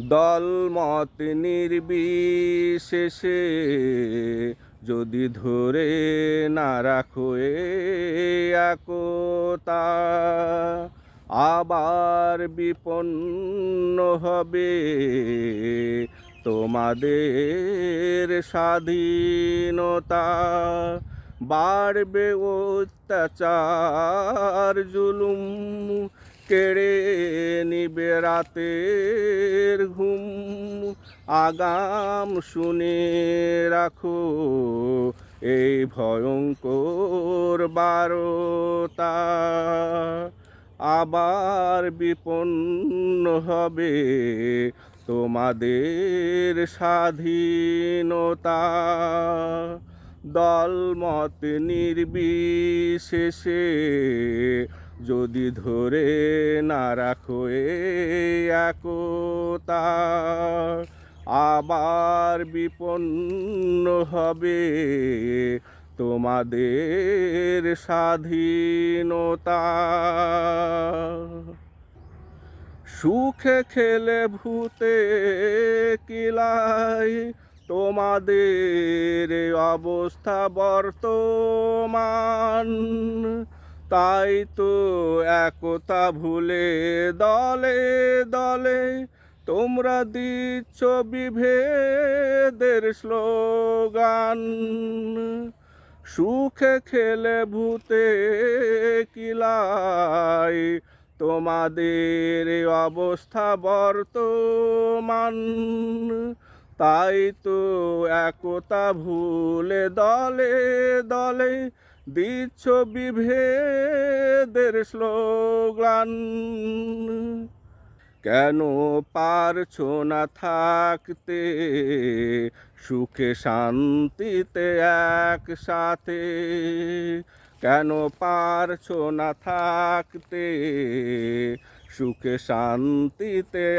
দলমত নির্বিশেষে যদি ধরে না রাখো একতা, আবার বিপন্ন হবে তোমাদের স্বাধীনতা। বাড়বে অত্যাচার, জুলুম, কেড়ে নিবে রাতের ঘুম আগাম শুনে রাখো। এই ভয়ঙ্কর বারতা আবার বিপন্ন হবে তোমাদের স্বাধীনতা। দলমত নির্বিশেষে যদি ধরে না রাখো একতা, আবার বিপন্ন হবে তোমাদের স্বাধীনতা। সুখে খেলে ভূতে কিলাই, তোমাদের অবস্থা বর্তমান। তাই তো একতা ভুলে দলে দলে তোমরা দিচ্ছ বিভেদের স্লোগান। সুখে খেলে ভূতে কিলাই, তোমাদের অবস্থা বর্তমান। তাই তো একতা ভুলে দলে দলে দিচ্ছ বিভেদের স্লোগান কেন পারছ না থাকতে? সুখে শান্তিতে একসাথে। কেন পারছ না থাকতে? সুখে শান্তিতে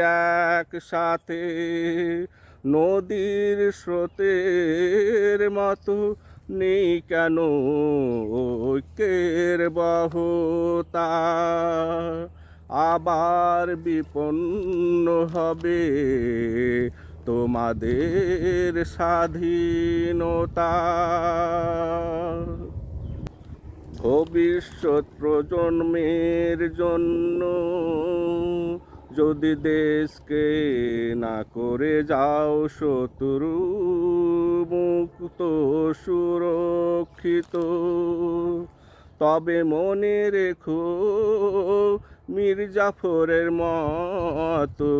একসাথে। নদীর স্রোতের মতো নেই কেন? ঐক্যের বহুতা আবার বিপন্ন হবে। তোমাদের স্বাধীনতা ভবিষ্যৎ প্রজন্মের জন্য যদি দেশকে না করে যাও শত্রু সুরক্ষিত। তবে মনে রেখো মির্জাফরের মতো